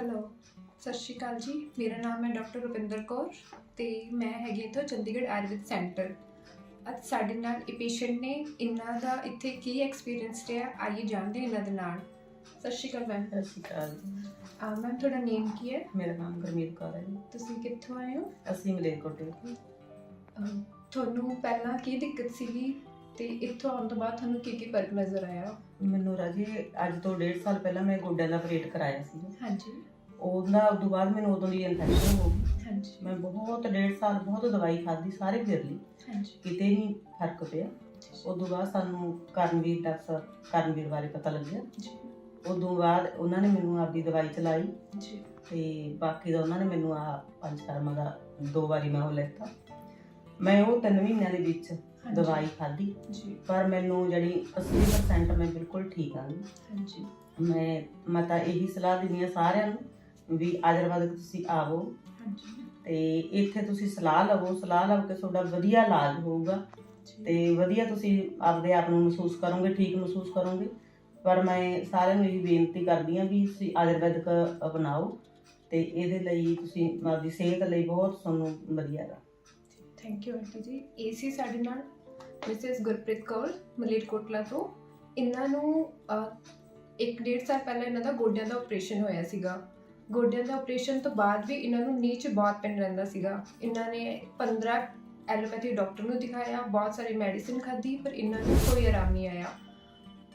Hello ਸਤਿ ਸ਼੍ਰੀ ਅਕਾਲ ਜੀ। ਮੇਰਾ ਨਾਮ ਹੈ ਡਾਕਟਰ ਰੁਪਿੰਦਰ ਕੌਰ ਤੇ ਮੈਂ ਹੈਗੀ ਇੱਥੋਂ ਚੰਡੀਗੜ੍ਹ ਆਯੁਰਵੈਦ ਸੈਂਟਰ। ਅੱਜ ਸਾਡੇ ਨਾਲ ਇਹ ਪੇਸ਼ੈਂਟ ਨੇ ਇਹਨਾਂ ਦਾ ਇੱਥੇ ਕੀ ਐਕਸਪੀਰੀਅੰਸ ਰਿਹਾ ਆਈਏ ਜਾਣਦੇ ਹਾਂ ਇਹਨਾਂ ਦੇ ਨਾਲ। ਸਤਿ ਸ਼੍ਰੀ ਅਕਾਲ ਮੈਮ ਸਤਿ ਸ਼੍ਰੀ ਅਕਾਲ। ਜੀ। ਮੈਮ ਤੁਹਾਡਾ ਨੇਮ ਕੀ ਹੈ? ਮੇਰਾ ਨਾਮ ਗੁਰਮੀਤ ਕੌਰ ਹੈ ਜੀ। ਤੁਸੀਂ ਕਿੱਥੋਂ ਆਏ ਹੋ? ਅਸੀਂ ਮਲੇਰਕੋਟੇ। ਤੋਂ। ਅਮ, ਤੁਹਾਨੂੰ ਪਹਿਲਾਂ ਕੀ ਦਿੱਕਤ ਸੀਗੀ ਤੇ ਇੱਥੋਂ ਆਉਣ ਤੋਂ ਬਾਅਦ ਤੁਹਾਨੂੰ ਕੀ ਕੀ ਫ਼ਰਕ ਨਜ਼ਰ ਆਇਆ? ਮੈਨੂੰ ਰਾਜੇ ਅੱਜ ਤੋਂ 1.5 ਸਾਲ ਪਹਿਲਾਂ ਮੈਂ ਗੋਡਿਆਂ ਦਾ ਆਪਰੇਟ ਕਰਾਇਆ ਸੀ। ਹਾਂਜੀ। ਉਹਦਾ ਉਦੋਂ ਬਾਅਦ ਮੈਨੂੰ ਉਦੋਂ ਦੀ ਇਨਫੈਕਸ਼ਨ ਹੋ ਗਈ। ਹਾਂਜੀ। ਮੈਂ ਬਹੁਤ 1.5 ਸਾਲ ਬਹੁਤ ਦਵਾਈ ਖਾਧੀ ਸਾਰੇ ਫਿਰ ਲਈ। ਹਾਂਜੀ। ਕਿਤੇ ਨਹੀਂ ਫ਼ਰਕ ਪਿਆ। ਉਦੋਂ ਬਾਅਦ ਸਾਨੂੰ ਕਰਨਵੀਰ ਡਾਕਟਰ ਕਰਨਵੀਰ ਬਾਰੇ ਪਤਾ ਲੱਗਿਆ। ਜੀ। ਉਦੋਂ ਬਾਅਦ ਉਹਨਾਂ ਨੇ ਮੈਨੂੰ ਆਪਦੀ ਦਵਾਈ ਚਲਾਈ। ਜੀ। ਤੇ ਬਾਕੀ ਦਾ ਉਹਨਾਂ ਨੇ ਮੈਨੂੰ ਆ ਪੰਜ ਕਰਮਾਂ ਦਾ ਦੋ ਵਾਰੀ ਮੈਂ ਉਹ ਲੈਤਾ। ਮੈਂ ਉਹ 3 ਮਹੀਨਿਆਂ ਦੇ ਵਿੱਚ। ਦਵਾਈ ਖਾਧੀ। ਜੀ। ਪਰ ਮੈਨੂੰ ਜਿਹੜੀ 80% ਮੈਂ ਬਿਲਕੁਲ ਠੀਕ ਹਾਂ ਹਾਂਜੀ। ਮੈਂ ਮੈਂ ਤਾਂ ਇਹੀ ਸਲਾਹ ਦਿੰਦੀ ਹਾਂ ਸਾਰਿਆਂ ਨੂੰ ਵੀ ਆਯੁਰਵੈਦਿਕ ਤੁਸੀਂ ਆਵੋ। ਹਾਂਜੀ। ਤੇ ਇੱਥੇ ਤੁਸੀਂ ਸਲਾਹ ਲਵੋ। ਸਲਾਹ ਲਵ ਕੇ ਤੁਹਾਡਾ ਵਧੀਆ ਇਲਾਜ ਹੋਊਗਾ। ਤੇ ਵਧੀਆ ਤੁਸੀਂ ਆਪਦੇ ਆਪ ਨੂੰ ਮਹਿਸੂਸ ਕਰੋਗੇ ਠੀਕ ਮਹਿਸੂਸ ਕਰੋਗੇ। ਪਰ ਮੈਂ ਸਾਰਿਆਂ ਨੂੰ ਇਹ ਬੇਨਤੀ ਕਰਦੀ ਹਾਂ ਵੀ ਤੁਸੀਂ ਆਯੁਰਵੈਦਿਕ ਅਪਣਾਓ ਤੇ ਇਹਦੇ ਲਈ ਤੁਸੀਂ ਆਪਦੀ ਸਿਹਤ ਲਈ ਬਹੁਤ ਤੁਹਾਨੂੰ ਵਧੀਆ ਹੈ ਥੈਂਕ ਯੂ ਆਂਟੀ ਜੀ। ਇਹ ਸੀ ਸਾਡੇ ਨਾਲ ਮਿਸਿਸ ਗੁਰਪ੍ਰੀਤ ਕੌਰ ਮਲੇਰਕੋਟਲਾ ਤੋਂ। ਇਹਨਾਂ ਨੂੰ ਅਹ, ਇੱਕ ਡੇਢ ਸਾਲ ਪਹਿਲਾਂ ਇਹਨਾਂ ਦਾ ਗੋਡਿਆਂ ਦਾ ਆਪਰੇਸ਼ਨ ਹੋਇਆ ਸੀਗਾ। ਗੋਡਿਆਂ ਦੇ ਆਪਰੇਸ਼ਨ ਤੋਂ ਬਾਅਦ ਵੀ ਇਹਨਾਂ ਨੂੰ ਨੀਚ ਬਹੁਤ ਪੈਨ ਰਹਿੰਦਾ ਸੀਗਾ। ਇਹਨਾਂ ਨੇ 15 ਐਲੋਪੈਥੀ ਡਾਕਟਰ ਨੂੰ ਦਿਖਾਇਆ, ਬਹੁਤ ਸਾਰੀ ਮੈਡੀਸਿਨ ਖਾਧੀ, ਪਰ ਇਹਨਾਂ ਨੂੰ ਕੋਈ ਆਰਾਮ ਨਹੀਂ ਆਇਆ।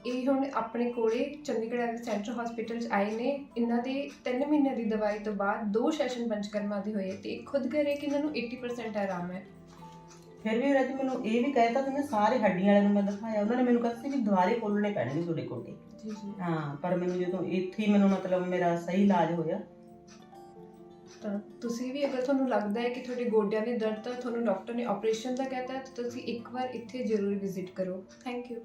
ਇਹ ਹੁਣ ਆਪਣੇ ਕੋਲੇ ਚੰਡੀਗੜ੍ਹ ਐਵੀ ਸੈਂਟਰ ਹਸਪੀਟਲ 'ਚ ਆਏ ਨੇ। ਇਹਨਾਂ ਦੇ 3 ਮਹੀਨੇ ਦੀ ਦਵਾਈ ਤੋਂ ਬਾਅਦ ਦੋ ਸੈਸ਼ਨ ਪੰਚਕਰਮਾ ਦੇ ਹੋਏ ਤੇ ਖੁਦ ਕਹਿ ਰਹੇ ਕਿ ਇਹਨਾਂ ਨੂੰ 80% ਆਰਾਮ ਹੈ। ਫਿਰ ਵੀ ਰਾਜ ਮੈਨੂੰ ਇਹ ਵੀ ਕਹਿਤਾ ਕਿ ਮੈਂ ਸਾਰੇ ਹੱਡੀਆਂ ਵਾਲਿਆਂ ਨੂੰ ਮੈਂ ਦਿਖਾਇਆ। ਉਹਨਾਂ ਨੇ ਮੈਨੂੰ ਕਿਹਾ ਸੀ ਵੀ ਦੁਬਾਰੇ ਖੋਲਣੇ ਪੈਣਗੇ ਤੁਹਾਡੇ ਕੋਟੇ ਜੀ ਜੀ। ਹਾਂ ਪਰ ਮੈਨੂੰ ਜਦੋਂ ਇੱਥੇ ਹੀ ਮੈਨੂੰ ਮਤਲਬ ਮੇਰਾ ਸਹੀ ਇਲਾਜ ਹੋਇਆ। ਤਾਂ ਤੁਸੀਂ ਵੀ ਅਗਰ ਤੁਹਾਨੂੰ ਲੱਗਦਾ ਹੈ ਕਿ ਤੁਹਾਡੇ ਗੋਡਿਆਂ ਦੇ ਦਰਦ ਤਾਂ ਤੁਹਾਨੂੰ ਡਾਕਟਰ ਨੇ ਆਪਰੇਸ਼ਨ ਦਾ ਕਹਿਤਾ ਹੈ ਤਾਂ ਤੁਸੀਂ ਇੱਕ ਵਾਰ ਇੱਥੇ ਜ਼ਰੂਰ ਵਿਜ਼ਿਟ ਕਰੋ। Thank you.